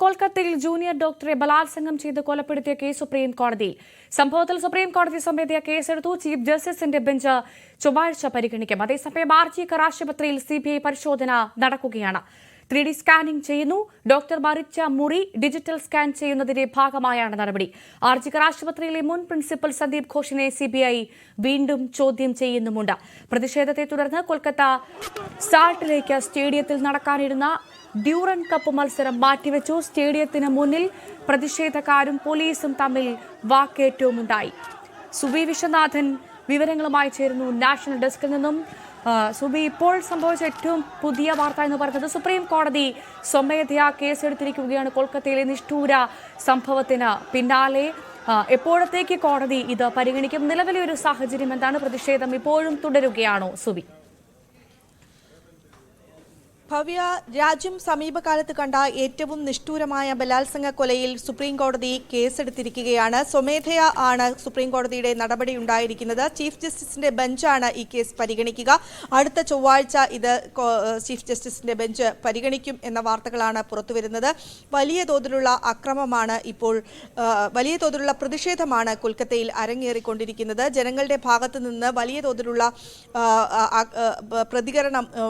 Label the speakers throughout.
Speaker 1: കൊൽക്കത്തയിൽ ജൂനിയർ ഡോക്ടറെ ബലാത്സംഗം ചെയ്ത് കൊലപ്പെടുത്തിയ കേസ് സുപ്രീം കോടതിയിൽ. സംഭവത്തിൽ സുപ്രീം കോടതി സ്വമേധയാ കേസെടുത്തു. ചീഫ് ജസ്റ്റിസിന്റെ ബെഞ്ച് ചൊവ്വാഴ്ച പരിഗണിക്കും. അതേസമയം ആർജിക്കർ ആശുപത്രിയിൽ സിബിഐ പരിശോധന നടക്കുകയാണ്. ത്രീ ഡി സ്കാനിംഗ് ചെയ്യുന്നു. ഡോക്ടർ മറിച്ച മുറി ഡിജിറ്റൽ സ്കാൻ ചെയ്യുന്നതിന്റെ ഭാഗമായാണ് നടപടി. ആർജിക്കർ ആശുപത്രിയിലെ മുൻ പ്രിൻസിപ്പൽ സന്ദീപ് ഘോഷിനെ സിബിഐ വീണ്ടും ചോദ്യം ചെയ്യുന്നുമുണ്ട്. പ്രതിഷേധത്തെ തുടർന്ന് കൊൽക്കത്ത സാൾട്ടിലേക്ക് സ്റ്റേഡിയത്തിൽ നടക്കാനിരുന്ന ഡ്യൂറൻ കപ്പ് മത്സരം മാറ്റിവെച്ചു. സ്റ്റേഡിയത്തിന് മുന്നിൽ പ്രതിഷേധക്കാരും പോലീസും തമ്മിൽ വാക്കേറ്റവുമുണ്ടായി. സുബി വിശ്വനാഥൻ വിവരങ്ങളുമായി ചേരുന്നു. നാഷണൽ ഡെസ്കിൽ നിന്നും സുബി ഇപ്പോൾ സംഭവിച്ച ഏറ്റവും പുതിയ വാർത്ത എന്ന് പറയുന്നത് സുപ്രീം കോടതി സ്വമേധയാ കേസെടുത്തിരിക്കുകയാണ് കൊൽക്കത്തയിലെ നിഷ്ഠൂര സംഭവത്തിന് പിന്നാലെ. എപ്പോഴത്തേക്ക് കോടതി ഇത് പരിഗണിക്കും? നിലവിലെ ഒരു സാഹചര്യം എന്താണ്? പ്രതിഷേധം ഇപ്പോഴും തുടരുകയാണോ സുബി?
Speaker 2: ഭവ്യ രാജ്യം സമീപകാലത്ത് കണ്ട ഏറ്റവും നിഷ്ഠൂരമായ ബലാത്സംഗ കൊലയിൽ സുപ്രീം കോടതി കേസെടുത്തിരിക്കുകയാണ്. സ്വമേധയ ആണ് സുപ്രീം കോടതിയുടെ നടപടി ഉണ്ടായിരിക്കുന്നത്. ചീഫ് ജസ്റ്റിസിന്റെ ബെഞ്ചാണ് ഈ കേസ് പരിഗണിക്കുക. അടുത്ത ചൊവ്വാഴ്ച ഇത് ചീഫ് ജസ്റ്റിസിന്റെ ബെഞ്ച് പരിഗണിക്കും എന്ന വാർത്തകളാണ് പുറത്തുവരുന്നത്. വലിയ തോതിലുള്ള അക്രമമാണ് ഇപ്പോൾ വലിയ തോതിലുള്ള പ്രതിഷേധമാണ് കൊൽക്കത്തയിൽ അരങ്ങേറിക്കൊണ്ടിരിക്കുന്നത്. ജനങ്ങളുടെ ഭാഗത്തു നിന്ന് വലിയ തോതിലുള്ള പ്രതികരണം ആ,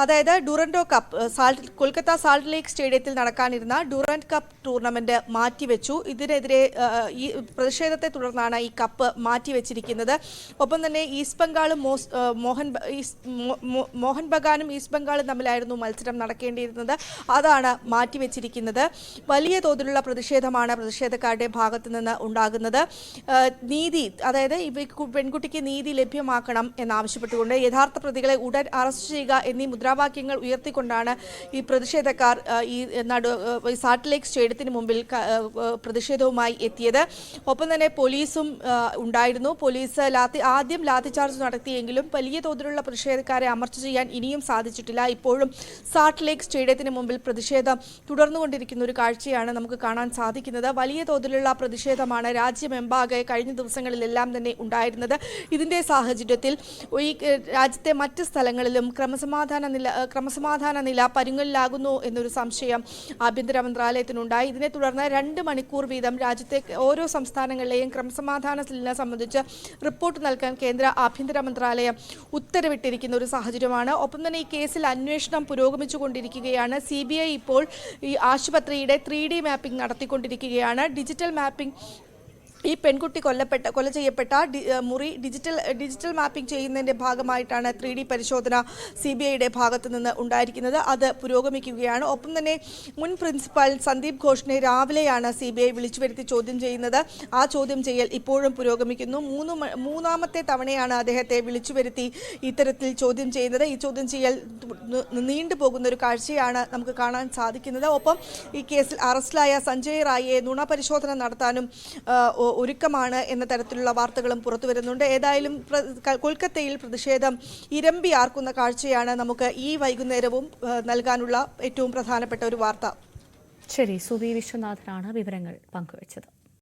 Speaker 2: അതായത് Durand cup salt Kolkata salt lake സ്റ്റേഡിയത്തിൽ നടക്കാനിരുന്ന ഡുറൻഡ് കപ്പ് ടൂർണമെന്റ് മാറ്റിവെച്ചു. ഇതിനെതിരെ ഈ പ്രതിഷേധത്തെ തുടർന്നാണ് ഈ കപ്പ് മാറ്റിവെച്ചിരിക്കുന്നത്. ഒപ്പം തന്നെ ഈസ്റ്റ് ബംഗാളും മോഹൻ മോഹൻ ബഗാനും ഈസ്റ്റ് ബംഗാളും തമ്മിലായിരുന്നു മത്സരം നടക്കേണ്ടിയിരുന്നത്. അതാണ് മാറ്റിവെച്ചിരിക്കുന്നത്. വലിയ തോതിലുള്ള പ്രതിഷേധമാണ് പ്രതിഷേധക്കാരുടെ ഭാഗത്തു നിന്ന് ഉണ്ടാകുന്നത്. നീതി അതായത് പെൺകുട്ടിക്ക് നീതി ലഭ്യമാക്കണം എന്നാവശ്യപ്പെട്ടുകൊണ്ട് യഥാർത്ഥ പ്രതികളെ ഉടൻ അറസ്റ്റ് ചെയ്യുക എന്നീ മുദ്രാവാക്യങ്ങൾ ഉയർത്തിക്കൊണ്ടാണ് ഈ പ്രതിഷേധക്കാർ ഈ നടു സാറ്റലൈറ്റ് സ്റ്റേഡിയത്തിന് മുമ്പിൽ പ്രതിഷേധവുമായി എത്തിയത്. ഒപ്പം തന്നെ പോലീസും ഉണ്ടായിരുന്നു. പോലീസ് ലാത്തി ആദ്യം ലാത്തിചാർജ് നടത്തിയെങ്കിലും വലിയ തോതിലുള്ള പ്രതിഷേധക്കാരെ അമർച്ച ചെയ്യാൻ ഇനിയും സാധിച്ചിട്ടില്ല. ഇപ്പോഴും സാറ്റലൈറ്റ് സ്റ്റേഡിയത്തിന് മുമ്പിൽ പ്രതിഷേധം തുടർന്നുകൊണ്ടിരിക്കുന്ന ഒരു കാഴ്ചയാണ് നമുക്ക് കാണാൻ സാധിക്കുന്നത്. വലിയ തോതിലുള്ള പ്രതിഷേധമാണ് രാജ്യമെമ്പാകെ കഴിഞ്ഞ ദിവസങ്ങളിലെല്ലാം തന്നെ ഉണ്ടായിരുന്നത്. ഇതിന്റെ സാഹചര്യത്തിൽ ഈ രാജ്യത്തെ മറ്റ് സ്ഥലങ്ങളിലും ക്രമസമാധാന നില ക്രമസമാധാന നില പരുങ്ങലിലാകുന്നു എന്നൊരു സംശയം ആഭ്യന്തര മന്ത്രാലയത്തിനുണ്ടായി. ഇതിനെ തുടർന്ന് രണ്ട് മണിക്കൂർ വീതം രാജ്യത്തെ ഓരോ സംസ്ഥാനങ്ങളിലെയും ക്രമസമാധാന നില സംബന്ധിച്ച് റിപ്പോർട്ട് നൽകാൻ കേന്ദ്ര ആഭ്യന്തര മന്ത്രാലയം ഉത്തരവിട്ടിരിക്കുന്ന ഒരു സാഹചര്യമാണ്. ഒപ്പം തന്നെ ഈ കേസിൽ അന്വേഷണം പുരോഗമിച്ചുകൊണ്ടിരിക്കുകയാണ്. സി ഇപ്പോൾ ഈ ആശുപത്രിയുടെ ത്രീ മാപ്പിംഗ് നടത്തിക്കൊണ്ടിരിക്കുകയാണ്. ഡിജിറ്റൽ മാപ്പിംഗ് ഈ പെൺകുട്ടി കൊല്ലപ്പെട്ട കൊല ചെയ്യപ്പെട്ട മുറി ഡിജിറ്റൽ ഡിജിറ്റൽ മാപ്പിംഗ് ചെയ്യുന്നതിന്റെ ഭാഗമായിട്ടാണ് ത്രീ ഡി പരിശോധന സി ബി ഐയുടെ ഭാഗത്തു നിന്ന് ഉണ്ടായിരിക്കുന്നത്. അത് പുരോഗമിക്കുകയാണ്. ഒപ്പം തന്നെ മുൻ പ്രിൻസിപ്പൽ സന്ദീപ് ഘോഷിനെ രാവിലെയാണ് സി ബി ഐ വിളിച്ചു വരുത്തി ചോദ്യം ചെയ്യുന്നത്. ആ ചോദ്യം ചെയ്യൽ ഇപ്പോഴും പുരോഗമിക്കുന്നു. മൂന്ന് മൂന്നാമത്തെ തവണയാണ് അദ്ദേഹത്തെ വിളിച്ചു വരുത്തി ഇത്തരത്തിൽ ചോദ്യം ചെയ്യുന്നത്. ഈ ചോദ്യം ചെയ്യൽ നീണ്ടുപോകുന്ന ഒരു കാഴ്ചയാണ് നമുക്ക് കാണാൻ സാധിക്കുന്നത്. ഒപ്പം ഈ കേസിൽ അറസ്റ്റിലായ സഞ്ജയ് റായിയെ നുണ പരിശോധന നടത്താനും ഒരുക്കമാണ് എന്ന തരത്തിലുള്ള വാർത്തകളും പുറത്തു വരുന്നുണ്ട്. ഏതായാലും കൊൽക്കത്തയിൽ പ്രതിഷേധം ഇരമ്പി ആർക്കുന്ന കാഴ്ചയാണ് നമുക്ക് ഈ വൈകുന്നേരവും നൽകാനുള്ള ഏറ്റവും പ്രധാനപ്പെട്ട ഒരു വാർത്ത.
Speaker 1: ശരി സുബി വിശ്വനാഥനാണ് വിവരങ്ങൾ പങ്കുവച്ചത്.